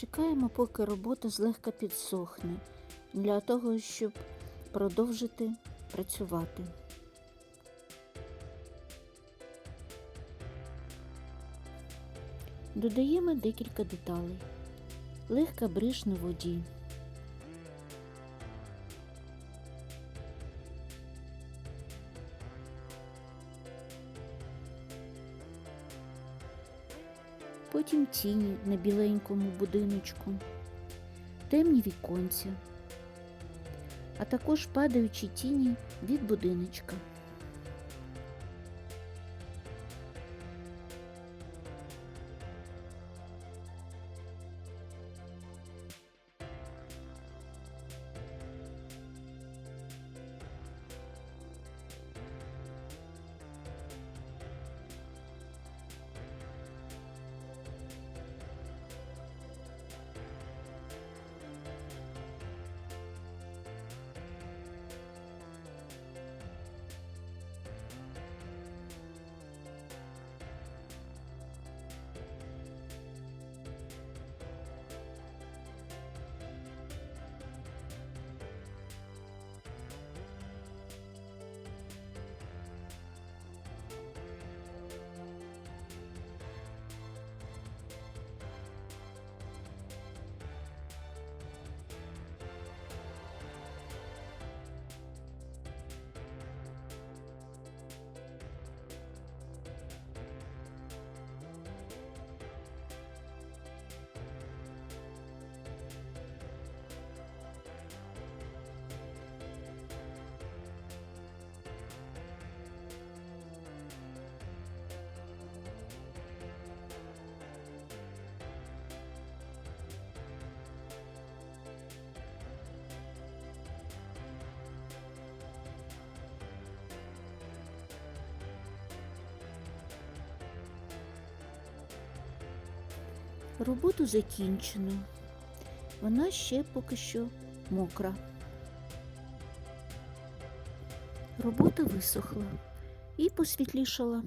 Чекаємо, поки робота злегка підсохне, для того, щоб продовжити працювати. Додаємо декілька деталей. Легка бриш на воді. Потім тіні на біленькому будиночку, темні віконця, а також падаючі тіні від будиночка. Роботу закінчено. Вона ще поки що мокра. Робота висохла і посвітлішала.